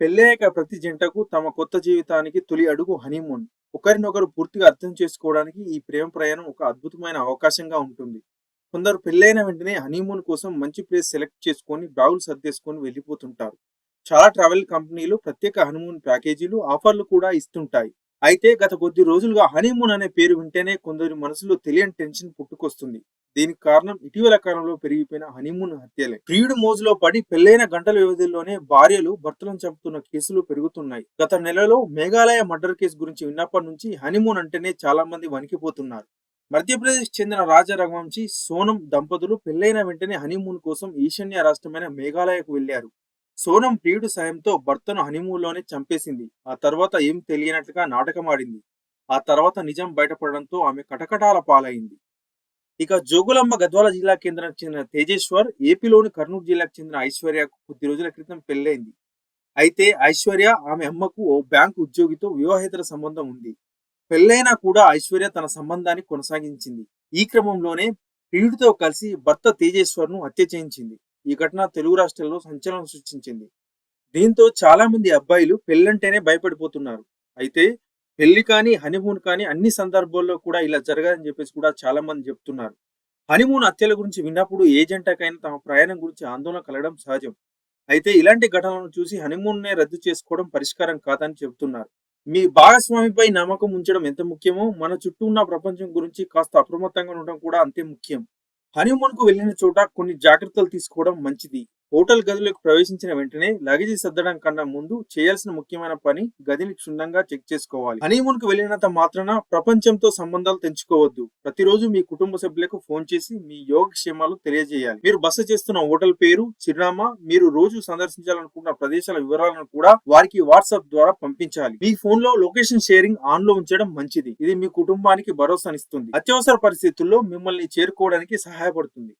పెళ్ళయ్యాక ప్రతి జంటకు తమ కొత్త జీవితానికి తొలి అడుగు హనీమూన్. ఒకరినొకరు పూర్తిగా అర్థం చేసుకోవడానికి ఈ ప్రేమ ప్రయాణం ఒక అద్భుతమైన అవకాశంగా ఉంటుంది. కొందరు పెళ్ళైన వెంటనే హనీమూన్ కోసం మంచి ప్లేస్ సెలెక్ట్ చేసుకొని బ్యాగులు సర్దేసుకొని వెళ్ళిపోతుంటారు. చాలా ట్రావెల్ కంపెనీలు ప్రత్యేక హనీమూన్ ప్యాకేజీలు ఆఫర్లు కూడా ఇస్తుంటాయి. అయితే గత కొద్ది రోజులుగా హనీమూన్ అనే పేరు వింటేనే కొందరి మనసులో తెలియని టెన్షన్ పుట్టుకొస్తుంది. దీనికి కారణం ఇటీవల కాలంలో పెరిగిపోయిన హనీమూన్ హత్యలే. ప్రియుడు మోజులో పడి పెళ్ళైన గంటల వ్యవధిలోనే భార్యలు భర్తలను చంపుతున్న కేసులు పెరుగుతున్నాయి. గత నెలలో మేఘాలయ మర్డర్ కేసు గురించి విన్నప్పటి నుంచి హనీమూన్ అంటేనే చాలా మంది వణికిపోతున్నారు. మధ్యప్రదేశ్ చెందిన రాజా రఘువంశీ సోనం దంపతులు పెళ్ళైన వెంటనే హనీమూన్ కోసం ఈశాన్య రాష్ట్రమైన మేఘాలయకు వెళ్ళారు సోనం ప్రియుడు సాయంతో భర్తను హనీమూన్లోనే చంపేసింది. ఆ తర్వాత ఏం తెలియనట్లుగా నాటకమాడింది. ఆ తర్వాత నిజం బయటపడడంతో ఆమె కటకటాల పాలైంది. ఇక జోగులమ్మ గద్వాల జిల్లా కేంద్రానికి చెందిన తేజేశ్వర్ ఏపీలోని కర్నూలు జిల్లాకు చెందిన ఐశ్వర్య కొద్ది రోజుల క్రితం పెళ్ళైంది. అయితే ఐశ్వర్య ఆమె అమ్మకు ఓ బ్యాంకు ఉద్యోగితో వివాహేతర సంబంధం ఉంది. పెళ్ళైనా కూడా ఐశ్వర్య తన సంబంధాన్ని కొనసాగించింది. ఈ క్రమంలోనే ప్రియుడితో కలిసి భర్త తేజేశ్వర్ను హత్య చేయించింది. ఈ ఘటన తెలుగు రాష్ట్రాల్లో సంచలనం సృష్టించింది. దీంతో చాలా మంది అబ్బాయిలు పెళ్ళంటేనే భయపడిపోతున్నారు. అయితే పెళ్ళి కానీ హనీమూన్ కానీ అన్ని సందర్భాల్లో కూడా ఇలా జరగదని చెప్పేసి కూడా చాలా మంది చెప్తున్నారు. హనీమూన్ హత్యల గురించి విన్నప్పుడు ఏ జంటకైనా తమ ప్రయాణం గురించి ఆందోళన కలగడం సహజం. అయితే ఇలాంటి ఘటనలను చూసి హనీమూన్ నే రద్దు చేసుకోవడం పరిష్కారం కాదని చెబుతున్నారు మీ భాగస్వామిపై నమ్మకం ఉంచడం ఎంత ముఖ్యమో మన చుట్టూ ఉన్న ప్రపంచం గురించి కాస్త అప్రమత్తంగా ఉండడం కూడా అంతే ముఖ్యం. హనీమూన్కు వెళ్ళిన చోట కొన్ని జాగ్రత్తలు తీసుకోవడం మంచిది. హోటల్ గదిలోకి ప్రవేశించిన వెంటనే లగేజీ సర్దడం కన్నా ముందు చేయాల్సిన ముఖ్యమైన పని గదిని క్షుణ్ణంగా చెక్ చేసుకోవాలి. హనీమూన్కు వెళ్ళినంత మాత్రాన ప్రపంచంతో సంబంధాలు తెంచుకోవద్దు. ప్రతిరోజు మీ కుటుంబ సభ్యులకు ఫోన్ చేసి మీ యోగక్షేమాలు తెలియజేయాలి. మీరు బస చేస్తున్న హోటల్ పేరు చిరునామా మీరు రోజు సందర్శించాలనుకున్న ప్రదేశాల వివరాలను కూడా వారికి వాట్సాప్ ద్వారా పంపించాలి. మీ ఫోన్లో లొకేషన్ షేరింగ్ ఆన్లో ఉంచడం మంచిది. ఇది మీ కుటుంబానికి భరోసానిస్తుంది. అత్యవసర పరిస్థితుల్లో మిమ్మల్ని చేరుకోవడానికి సహాయపడుతుంది.